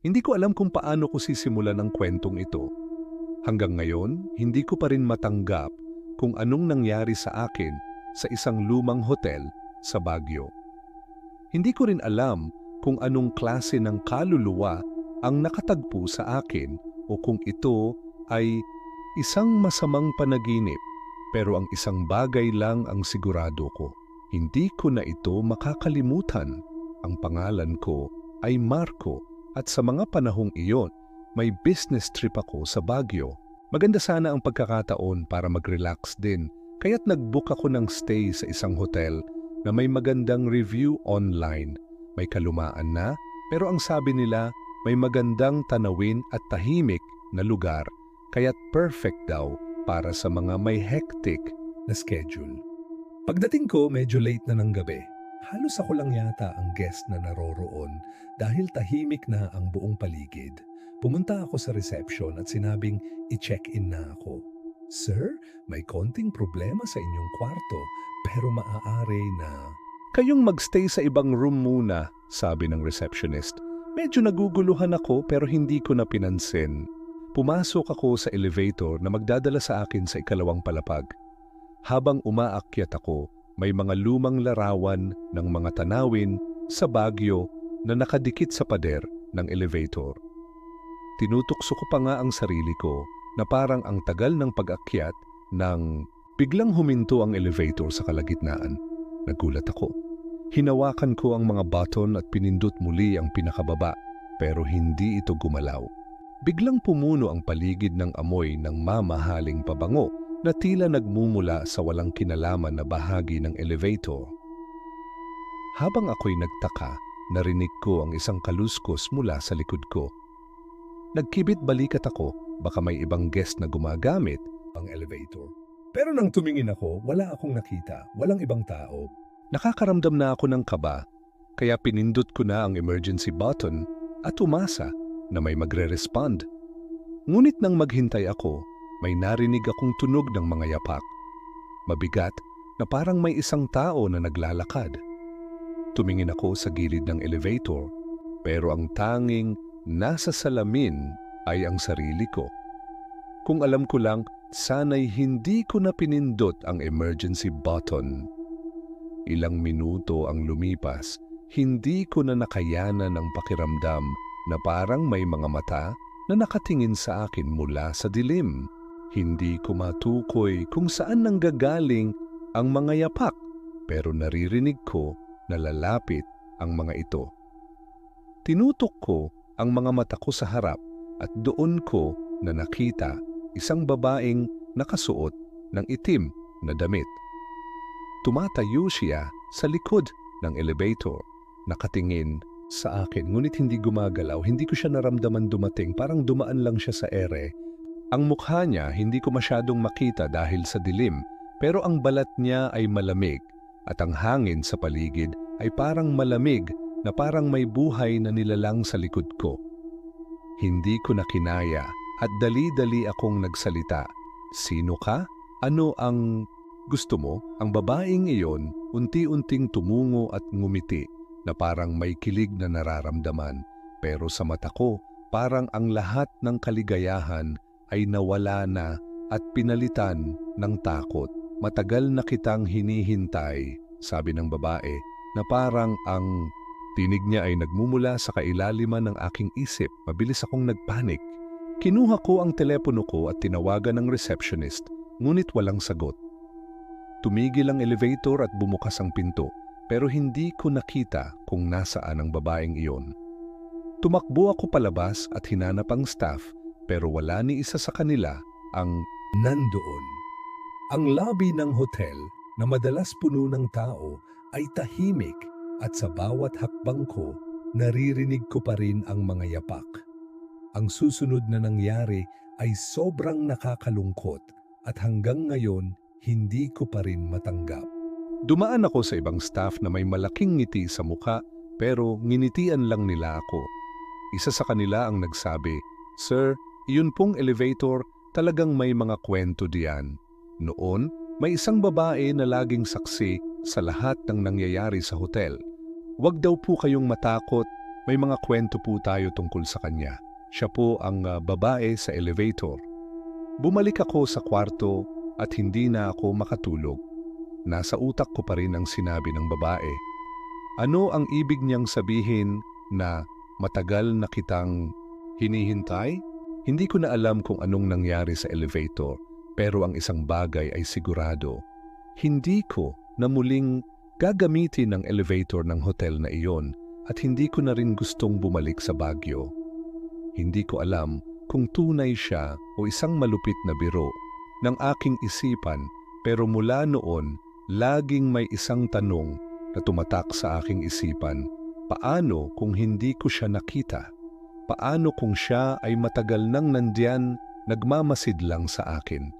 Hindi ko alam kung paano ko sisimulan ang kwentong ito. Hanggang ngayon, hindi ko pa rin matanggap kung anong nangyari sa akin sa isang lumang hotel sa Baguio. Hindi ko rin alam kung anong klase ng kaluluwa ang nakatagpo sa akin o kung ito ay isang masamang panaginip pero ang isang bagay lang ang sigurado ko. Hindi ko na ito makakalimutan. Ang pangalan ko ay Marco at sa mga panahong iyon, may business trip ako sa Baguio. Maganda sana ang pagkakataon para mag-relax din, kaya't nag-book ako ng stay sa isang hotel na may magandang review online. May kalumaan na, pero ang sabi nila may magandang tanawin at tahimik na lugar, kaya't perfect daw para sa mga may hectic na schedule. Pagdating ko, medyo late na ng gabi. Halos ako lang yata ang guest na naroroon dahil tahimik na ang buong paligid. Pumunta ako sa reception at sinabing i-check-in na ako. Sir, may konting problema sa inyong kwarto pero maaari na... Kayong magstay sa ibang room muna, sabi ng receptionist. Medyo naguguluhan ako pero hindi ko na pinansin. Pumasok ako sa elevator na magdadala sa akin sa ikalawang palapag. Habang umaakyat ako, may mga lumang larawan ng mga tanawin sa Baguio na nakadikit sa pader ng elevator. Tinutukso ko pa nga ang sarili ko na parang ang tagal ng pag-akyat nang biglang huminto ang elevator sa kalagitnaan. Nagulat ako. Hinawakan ko ang mga button at pinindot muli ang pinakababa pero hindi ito gumalaw. Biglang pumuno ang paligid ng amoy ng mamahaling pabango na tila nagmumula sa walang kinalaman na bahagi ng elevator. Habang ako'y nagtaka, narinig ko ang isang kaluskos mula sa likod ko. Nagkibit balikat ako, baka may ibang guest na gumagamit ang elevator. Pero nang tumingin ako, wala akong nakita, walang ibang tao. Nakakaramdam na ako ng kaba, kaya pinindot ko na ang emergency button at umasa na may magre-respond. Ngunit nang maghintay ako, may narinig akong tunog ng mga yapak. Mabigat na parang may isang tao na naglalakad. Tumingin ako sa gilid ng elevator, pero ang tanging nasa salamin ay ang sarili ko. Kung alam ko lang, sana'y hindi ko na pinindot ang emergency button. Ilang minuto ang lumipas, hindi ko na nakayanan ang pakiramdam na parang may mga mata na nakatingin sa akin mula sa dilim. Hindi ko matukoy kung saan nanggagaling ang mga yapak pero naririnig ko na lalapit ang mga ito. Tinutok ko ang mga mata ko sa harap at doon ko na nakita isang babaeng nakasuot ng itim na damit. Tumatayo siya sa likod ng elevator, nakatingin sa akin ngunit hindi gumagalaw, hindi ko siya naramdaman dumating, parang dumaan lang siya sa ere. Ang mukha niya hindi ko masyadong makita dahil sa dilim, pero ang balat niya ay malamig at ang hangin sa paligid ay parang malamig na parang may buhay na nilalang sa likod ko. Hindi ko na kinaya at dali-dali akong nagsalita. Sino ka? Ano ang gusto mo? Ang babaeng iyon unti-unting tumungo at ngumiti na parang may kilig na nararamdaman. Pero sa mata ko, parang ang lahat ng kaligayahan ay nawala na at pinalitan ng takot. Matagal na kitang hinihintay, sabi ng babae, na parang ang tinig niya ay nagmumula sa kailaliman ng aking isip. Mabilis akong nagpanik. Kinuha ko ang telepono ko at tinawagan ng receptionist, ngunit walang sagot. Tumigil ang elevator at bumukas ang pinto, pero hindi ko nakita kung nasaan ang babaeng iyon. Tumakbo ako palabas at hinanap ang staff, pero wala ni isa sa kanila ang nandoon. Ang lobby ng hotel na madalas puno ng tao ay tahimik at sa bawat hakbang ko, naririnig ko pa rin ang mga yapak. Ang susunod na nangyari ay sobrang nakakalungkot at hanggang ngayon hindi ko pa rin matanggap. Dumaan ako sa ibang staff na may malaking ngiti sa muka pero nginitian lang nila ako. Isa sa kanila ang nagsabi, Sir, iyon pong elevator talagang may mga kwento diyan. Noon, may isang babae na laging saksi sa lahat ng nangyayari sa hotel. Huwag daw po kayong matakot May mga kwento po tayo tungkol sa kanya. Siya po ang ah, babae sa elevator. Bumalik ako sa kwarto at hindi na ako makatulog. Nasa utak ko pa rin ang sinabi ng babae. Ano ang ibig niyang sabihin na matagal na kitang hinihintay? Hindi ko na alam kung anong nangyari sa elevator pero ang isang bagay ay sigurado. Hindi ko na muling gagamitin ang elevator ng hotel na iyon at hindi ko na rin gustong bumalik sa Baguio. Hindi ko alam kung tunay siya o isang malupit na biro ng aking isipan pero mula noon laging may isang tanong na tumatak sa aking isipan. Paano kung hindi ko siya nakita? Paano kung siya ay matagal nang nandyan nagmamasid lang sa akin?